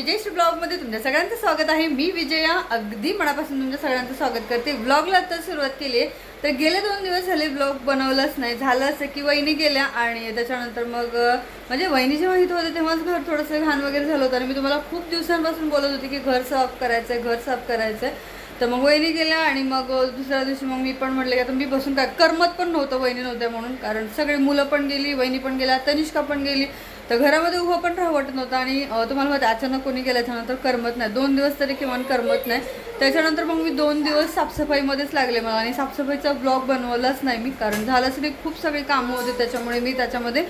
विजयश्री ब्लॉगमध्ये तुमच्या सगळ्यांचं स्वागत आहे. मी विजया अगदी मनापासून तुमच्या सगळ्यांचं स्वागत करते. ब्लॉगला तर सुरुवात केली आहे तर गेले दोन दिवस झाले ब्लॉग बनवलंच नाही. झालं असं की वहिनी गेल्या आणि त्याच्यानंतर मग म्हणजे वहिनी जेव्हा इथं होते तेव्हाच घर थोडंसं घाण वगैरे झालं होतं आणि मी तुम्हाला खूप दिवसांपासून बोलत होते की घर साफ करायचं आहे घर साफ करायचं आहे तर मग वहिनी गेल्या आणि मग दुसऱ्या दिवशी मग मी पण म्हटलं की आता मी बसून काय? करमत पण नव्हतं वहिनी नव्हत्या म्हणून कारण सगळी मुलं पण गेली वहिनी पण गेल्या तनिष्का पण गेली. तर घरामध्ये उभं पण राहू वाटत नव्हतं आणि तुम्हाला माहिती अचानक कोणी गेल्याच्यानंतर करमत नाही. दोन दिवस तरी किमान करमत नाही. त्याच्यानंतर मग मी दोन दिवस साफसफाईमध्येच लागले मला आणि साफसफाईचा ब्लॉग बनवलाच नाही मी कारण झालं नाही. खूप सगळी कामं होते त्याच्यामुळे मी त्याच्यामध्ये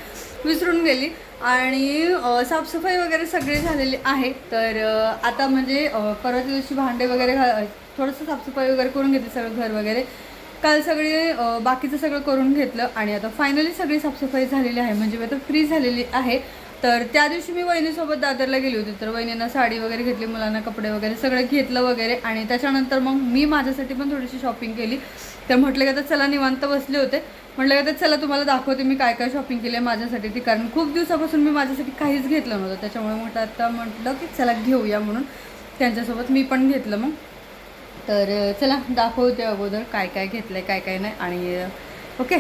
विसरून गेली. आणि साफसफाई वगैरे सगळी झालेली आहे. तर आता म्हणजे परवाच्या दिवशी भांडे वगैरे घा थोडंसं साफसफाई वगैरे करून घेते सगळं घर वगैरे. काल सगळे बाकीचं सगळं करून घेतलं आणि आता फायनली सगळी साफसफाई झालेली आहे. म्हणजे मी आता फ्री झालेली आहे. तर त्या दिवशी मी वहिनीसोबत दादरला गेली होती. तर वहिनीनं साडी वगैरे घेतली मुलांना कपडे वगैरे सगळं घेतलं वगैरे आणि त्याच्यानंतर मग मी माझ्यासाठी पण थोडीशी शॉपिंग केली. तर म्हटलं की आता चला निवांत बसले होते. म्हटलं की आता चला तुम्हाला दाखवते मी काय काय शॉपिंग केली आहे माझ्यासाठी ती. कारण खूप दिवसापासून मी माझ्यासाठी काहीच घेतलं नव्हतं. त्याच्यामुळे म्हटलं आता म्हटलं की चला घेऊया म्हणून. त्यांच्यासोबत मी पण घेतलं मग. तर चला दाखवते अगोदर काय काय घेतलं आहे काय काय नाही आणि ओके.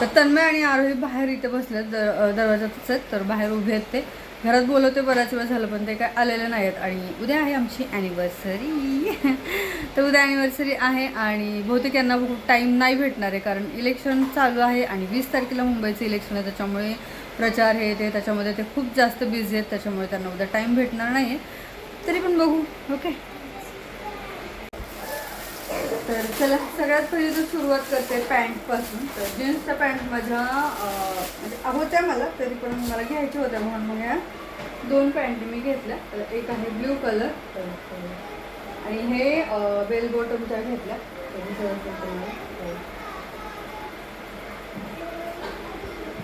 तर तन्मय आणि आरोही बाहेर इथे बसले दर दरवाजातच आहेत तर बाहेर उभे आहेत ते. घरात बोलवते बऱ्याच वेळ झालं पण ते काय आलेले नाही आहेत आणि उद्या आहे आमची ॲनिव्हर्सरी तर उद्या ॲनिव्हर्सरी आहे आणि बहुतेक यांना टाईम नाही भेटणार आहे कारण इलेक्शन चालू आहे आणि वीस तारखेला मुंबईचं इलेक्शन आहे. त्याच्यामुळे प्रचार हे ते त्याच्यामध्ये ते खूप जास्त बिझी आहेत. त्याच्यामुळे त्यांना उद्या टाईम भेटणार नाही आहे तरी पण बघू ओके. तर चला सगळ्यात पहिली तर सुरुवात करते पॅन्टपासून तर जीन्सचा पॅन्ट माझ्या म्हणजे होत्या मला तरी पण मला घ्यायच्या होत्या म्हणून मग या दोन पॅन्ट मी घेतल्या. तर एक आहे ब्ल्यू कलर आणि हे बेल बॉटमच्या घेतल्या.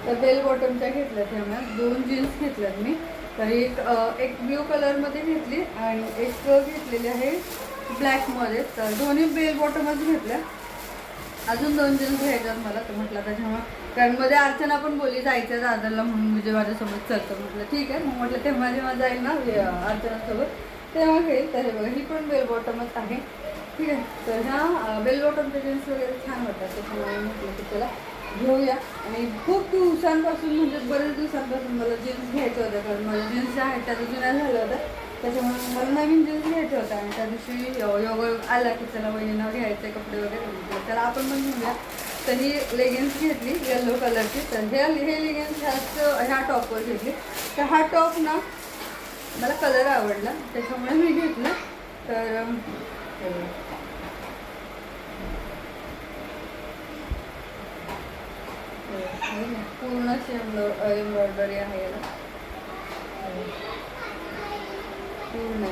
तर बेल बॉटमच्या घेतल्यात ह्या मला दोन जीन्स घेतल्यात मी. तर एक एक ब्ल्यू कलरमध्ये घेतली आणि एक घेतलेली आहे ब्लॅकमध्ये तर दोन्ही बेल बॉटमच घेतल्या अजून दोन जीन्स घ्यायच्यात मला तर म्हटलं त्याच्यामुळे कारण मध्ये अर्चना पण बोलली जायचं दादरला म्हणून म्हणजे माझ्यासोबत चलतं म्हटलं ठीक आहे. मग म्हटलं तेव्हा जेव्हा जाईल ना अर्चनासोबत तेव्हा घेईल. तर हे बघा ही पण बेल बॉटमच आहे. ठीक आहे. तर ह्या बेल बॉटमचे जीन्स वगैरे छान वाटतात. त्याच्यामुळे म्हटलं की त्याला घेऊया. आणि खूप दिवसांपासून म्हणजे बरेच दिवसांपासून मला जीन्स घ्यायचं होतं कारण माझ्या जीन्स आहेत त्या जुन्या झालं होतं त्याच्यामुळे मला नवीन जीन्स घ्यायचा होता आणि त्या दिवशी योग आला की चला वहिनीनं घ्यायचे कपडे वगैरे म्हटलं त्याला आपण पण घेऊया. तर ही लेगिन्स घेतली येलो कलरची तर हे हे लेगिन्स ह्याच ह्या टॉपवर घेतली. तर हा टॉप ना मला कलर आवडला. त्याच्यामुळे मी घेतलं. तर पूर्ण अशी एम्ब्रॉयडरी आहे याला. पूर्ण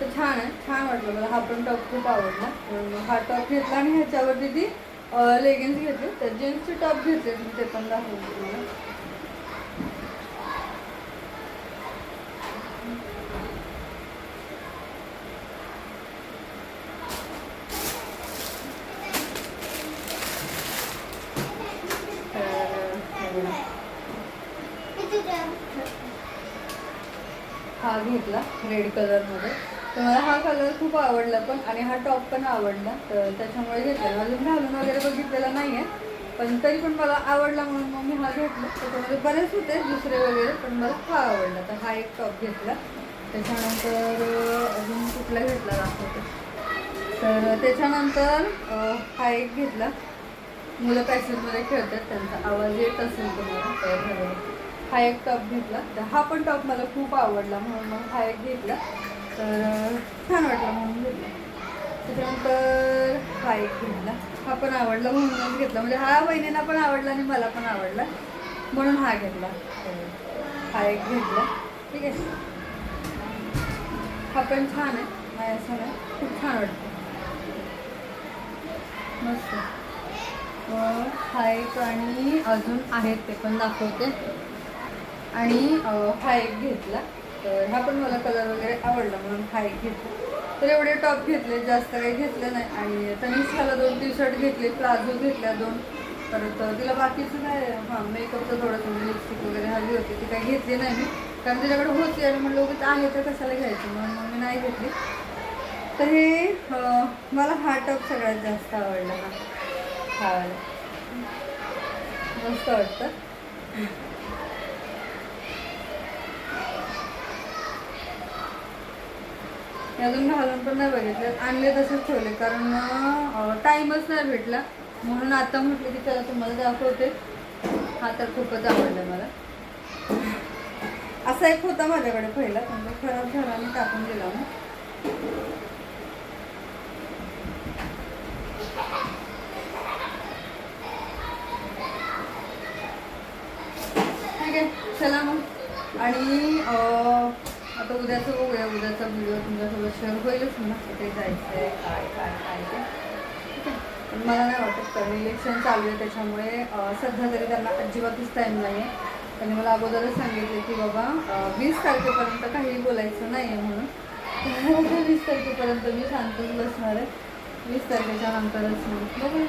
तर छान आहे छान वाटलं मला. हा पण टॉप खूप आवडला. म्हणून हा टॉप घेतला आणि ह्याच्यावरती ती लेगिन्स घेतली. तर जीन्सचे टॉप घेतले ते पण दाखवते हा घेतला रेड कलरमध्ये तर मला हा कलर खूप आवडला पण आणि हा टॉप पण आवडला. तर त्याच्यामुळे घेतला अजून घालून वगैरे बघितलेला नाही आहे पण तरी पण मला आवडला म्हणून मग मी हा घेतला. त्याच्यामध्ये बरेच होते दुसरे वगैरे पण मला हा आवडला. तर हा एक टॉप घेतला. त्याच्यानंतर अजून कुठला घेतला दाखवतो. तर त्याच्यानंतर हा एक घेतला. मुलं पॅसेजमध्ये खेळतात त्यांचा आवाज येत असेल तुम्हाला तर हा एक टॉप घेतला. तर हा पण टॉप मला खूप आवडला म्हणून मग हा एक घेतला. तर छान वाटला म्हणून घेतला. त्याच्यानंतर हा एक घेतला. हा पण आवडला म्हणून घेतला. म्हणजे हा बहिणींना पण आवडला आणि मला पण आवडला. म्हणून हा घेतला. हा एक घेतला. ठीक आहे. हा पण छान आहे. नाही असं नाही खूप छान वाटतं. मस्त. हा एक आणि अजून आहेत ते पण दाखवते. आणि हा एक घेतला. तर हा पण मला कलर वगैरे आवडला म्हणून हा एक घेतला. तर एवढे टॉप घेतले जास्त काही घेतले नाही. आणि तनिष्काला दोन टी शर्ट घेतले प्लाझो घेतल्या दोन. परत तिला बाकीचं काय हां मेकअपचं थोडंसं म्हणजे लिपस्टिक वगैरे हवी होती ती काही घेतली नाही मी. कारण तिच्याकडे होती आणि म्हणलं उगीच आहे तर कशाला घ्यायची? म्हणून मग मी नाही घेतली. तर हे मला हा टॉप सगळ्यात जास्त आवडला हा. हा. मस्त वाटतं. अजून घालून पण नाही बघितले. आणले तसेच ठेवले कारण टाईमच नाही भेटला. म्हणून आता म्हटलं की चला तुम्हाला दाखवते. हा तर खूपच आवडला मला. असा एक होता माझ्याकडे पहिला पण तो खराब झाला आणि टाकून दिला मग. ठीक आहे चला मग. आणि आता उद्याचं बघूया उद्याचा व्हिडिओ तुमच्यासोबत शेअर होईलच म्हणा कुठे जायचं आहे काय काय काय ते. ठीक आहे. पण मला नाही वाटत कारण इलेक्शन चालू आहे त्याच्यामुळे सध्या तरी त्यांना अजिबातच टाईम नाही आहे त्यांनी मला अगोदरच सांगितले की बाबा वीस तारखेपर्यंत काहीही बोलायचं नाही आहे म्हणून. वीस तारखेपर्यंत मी शांतच बसणार आहे. वीस तारखेच्या नंतरच मग बघूया.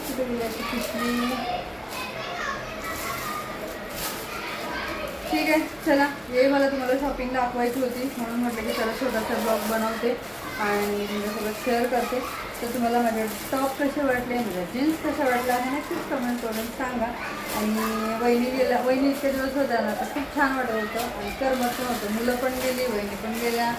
कुठे गेल्याची ठीक आहे चला. हे मला तुम्हाला शॉपिंग दाखवायची होती म्हणून म्हटलं की चला छोटासा ब्लॉग बनवते आणि तुमच्यासोबत शेअर करते. तर तुम्हाला माझे टॉप कसे वाटले माझ्या जीन्स कशा वाटल्या हे नक्कीच कमेंट करून सांगा. आणि वहिनी गेल्या वहिनी इतके दिवस होत्या ना तर खूप छान वाटत होतं आणि करमत पण होतं. मुलं पण गेली वहिनी पण गेल्या.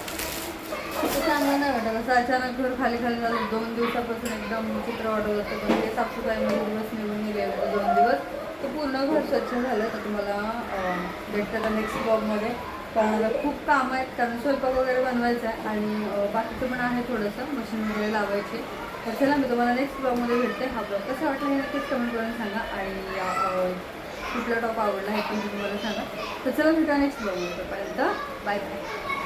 खूप चांगलं नाही वाटत. असं अचानक घर खाली खाली झालं दोन दिवसापासून एकदम चित्र वाटत होतं पण ते साफसफाईमध्ये दिवस निघून गेले होते दोन दिवस. तर पूर्ण घर स्वच्छ झालं तर तुम्हाला भेटतं नेक्स्ट ब्लॉगमध्ये कारण खूप काम आहेत कारण स्वयंपाक वगैरे बनवायचा आहे आणि बाकीचं पण आहे थोडंसं मशीन वगैरे लावायची. तर चला मी तुम्हाला नेक्स्ट ब्लॉगमध्ये भेटते. हा ब्लॉग कसा वाटला हे नक्कीच कमेंट करून सांगा. आणि कुठला टॉप आवडला हे पण तुम्ही सांगा. तर चला भेटा नेक्स्ट ब्लॉगमध्ये पर्यंत बाय बाय